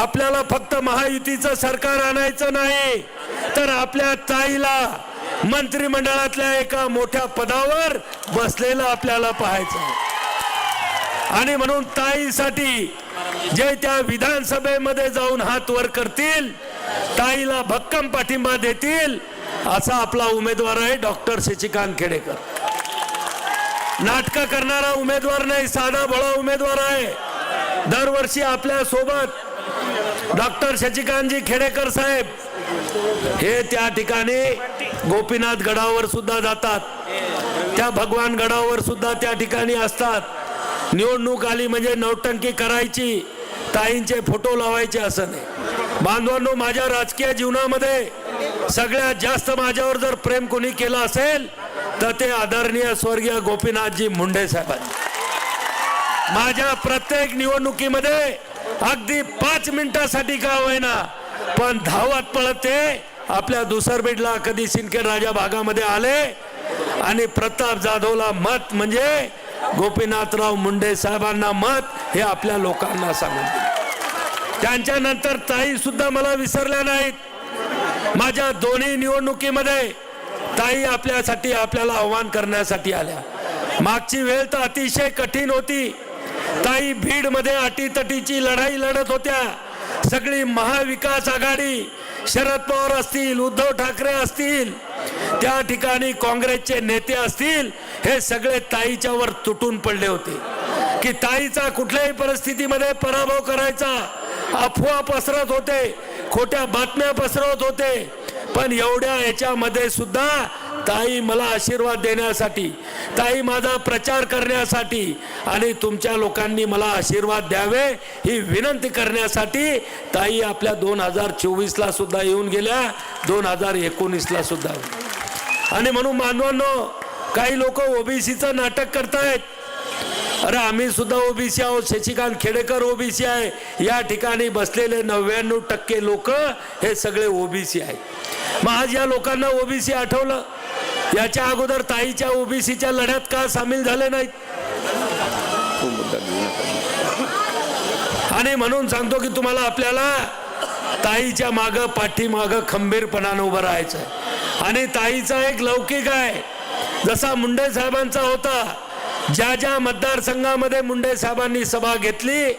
आपल्याला फक्त महायुतीचं सरकार आणायचं नाही तर आपल्या ताईला मंत्रिमंडळातल्या एका मोठ्या पदावर बसलेलं आपल्याला पाहायचं आणि म्हणून ताईसाठी जे त्या विधानसभेमध्ये जाऊन हात वर करतील ताईला भक्कम पाठिंबा देतील असा आपला उमेदवार आहे डॉक्टर शशिकांत खेडेकर. नाटक करणारा उमेदवार नाही साधा भोळा उमेदवार आहे. दरवर्षी आपल्यासोबत डॉक्टर शशिकांतजी खेडेकर साहेब हे त्या ठिकाणी गोपीनाथ गडावर सुद्धा जातात. त्या भगवान गडावर सुद्धा त्या ठिकाणी असतात. निवडणूक आली म्हणजे नौटंकी करायची ताईंचे फोटो लावायचे असं नाही. बांधवांनो माझ्या राजकीय जीवनामध्ये सगळ्यात जास्त माझ्यावर जर प्रेम कोणी केलं असेल तर ते आदरणीय स्वर्गीय गोपीनाथजी मुंडे साहेबांनी. माझ्या प्रत्येक निवडणुकीमध्ये अगदी पाच मिनिटासाठी का होईना पण धावत पळत. ते आपल्या दुसरबेडला कधी सिंदखेड राजा भागामध्ये आले. आणि प्रताप जाधवला मत म्हणजे गोपीनाथराव मुंडे साहेबांना मत हे आपल्या लोकांना सांगून त्यांच्या त्यांच्यानंतर ताई सुद्धा मला विसरल्या नाहीत. माझ्या दोन्ही निवडणुकीमध्ये ताई आपल्यासाठी आपल्याला आव्हान करण्यासाठी आल्या. मागची वेळ तर अतिशय कठीण होती. ताई बीडमध्ये अटीतटीची लढाई लढत होत्या. सगळी महाविकास आघाडी शरद पवार असतील उद्धव ठाकरे असतील त्या ठिकाणी काँग्रेसचे नेते असतील हे सगळे ताईच्या वर तुटून पडले होते. की ताईचा कुठल्याही परिस्थितीमध्ये पराभव करायचा अफवा पसरत होते खोट्या बातम्या पसरवत होते पण एवढ्या याच्यामध्ये सुद्धा ताई मला आशीर्वाद देण्यासाठी ताई माझा प्रचार करण्यासाठी आणि तुमच्या लोकांनी मला आशीर्वाद द्यावे ही विनंती करण्यासाठी ताई आपल्या दोन हजार चोवीसला सुद्धा येऊन गेल्या दोन हजार एकोणीसला सुद्धा. आणि म्हणून मानवांनो काही लोक ओबीसीचं नाटक करतायत. अरे आम्ही सुद्धा ओबीसी आहोत शशिकांत खेडेकर ओबीसी आहे. या ठिकाणी बसलेले नव्याण्णव टक्के लोक हे सगळे ओबीसी आहेत. मग आज या लोकांना ओबीसी आठवलं? याच्या अगोदर ताईच्या ओबीसीच्या लढ्यात का सामील झाले नाहीत? आणि म्हणून सांगतो की तुम्हाला आपल्याला ताईच्या माग पाठीमाग खंबीरपणानं उभं राहायचं आहे. आणि ताईचा एक लौकिक आहे. जसा मुंडे साहेबांचा होता ज्या ज्या मतदारसंघामध्ये मुंडे साहेबांनी सभा घेतली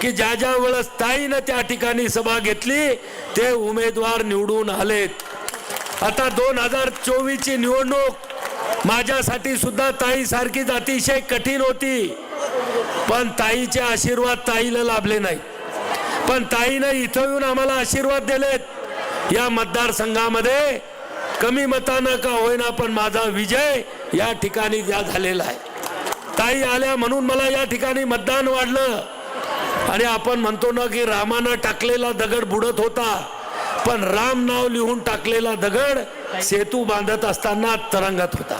की ज्या ज्या वेळेस ताईनं त्या ठिकाणी सभा घेतली ते उमेदवार निवडून आलेत. आता दोन हजार चोवीसची निवडणूक. माझ्यासाठी सुद्धा ताईसारखीच अतिशय कठीण होती. पण ताईचे आशीर्वाद ताईला लाभले नाही. पण ताईनं इथं येऊन आम्हाला आशीर्वाद दिलेत. या मतदारसंघामध्ये कमी मतानं का होईना पण माझा विजय या ठिकाणी या झालेला आहे. ताई आल्या म्हणून मला या ठिकाणी मतदान वाढलं. आणि आपण म्हणतो ना की रामानं टाकलेला दगड बुडत होता. पण राम नाव लिहून टाकलेला दगड सेतू बांधत असताना तरंगत होता.